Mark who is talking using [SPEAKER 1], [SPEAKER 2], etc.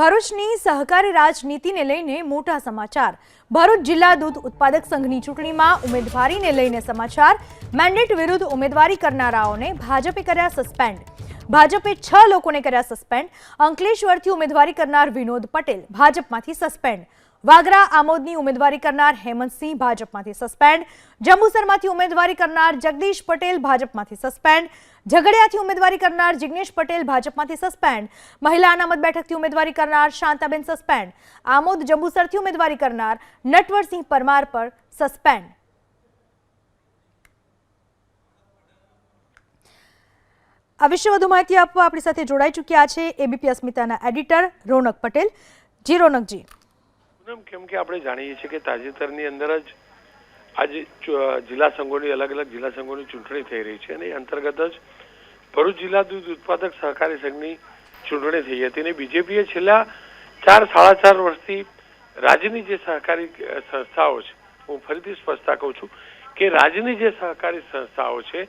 [SPEAKER 1] ભરૂચની સહકારી રાજનીતિને લઈને મોટા સમાચાર. ભરૂચ જિલ્લા દૂધ ઉત્પાદક સંઘની ચૂંટણીમાં ઉમેદવારીને લઈને સમાચાર. મેન્ડેટ વિરુદ્ધ ઉમેદવારી કરનારાઓને ભાજપે કર્યા સસ્પેન્ડ. ભાજપે છ લોકોને કર્યા સસ્પેન્ડ. અંકલેશ્વરથી ઉમેદવારી કરનાર વિનોદ પટેલ ભાજપમાંથી સસ્પેન્ડ. વાગરા આમોદની ઉમેદવારી કરનાર હેમંતસિંહ ભાજપમાંથી સસ્પેન્ડ. જંબુસરમાંથી ઉમેદવારી કરનાર જગદીશ પટેલ ભાજપમાંથી સસ્પેન્ડ. ઝઘડિયાથી ઉમેદવારી કરનાર જિગ્નેશ પટેલ ભાજપમાંથી સસ્પેન્ડ. મહિલા અનામત બેઠકથી ઉમેદવારી કરનાર શાંતાબેન સસ્પેન્ડ. આમોદ જંબુસરથી ઉમેદવારી કરનાર નટવરસિંહ પરમાર પર સસ્પેન્ડ. આ વિશે વધુ માહિતી આપવા આપણી સાથે જોડાઈ ચૂક્યા છે એબીપી અસ્મિતાના એડિટર રોનક પટેલ. જી રોનકજી.
[SPEAKER 2] પૂનમ કેમ કે આપણે જાણીએ છીએ કે તાજેતરની અંદર જ આજે જિલ્લા સંઘોની અલગ અલગ જિલ્લા સંઘોની ચૂંટણી થઈ રહી છે અને એ અંતર્ગત જ ભરૂચ જિલ્લા દૂધ ઉત્પાદક સહકારી સંઘની ચૂંટણી થઈ હતી અને બીજેપીએ છેલ્લા ચાર, સાડા ચાર વર્ષથી રાજ્યની જે સહકારી સંસ્થાઓ છે, હું ફરીથી સ્પષ્ટતા કહું છું કે રાજ્યની જે સહકારી સંસ્થાઓ છે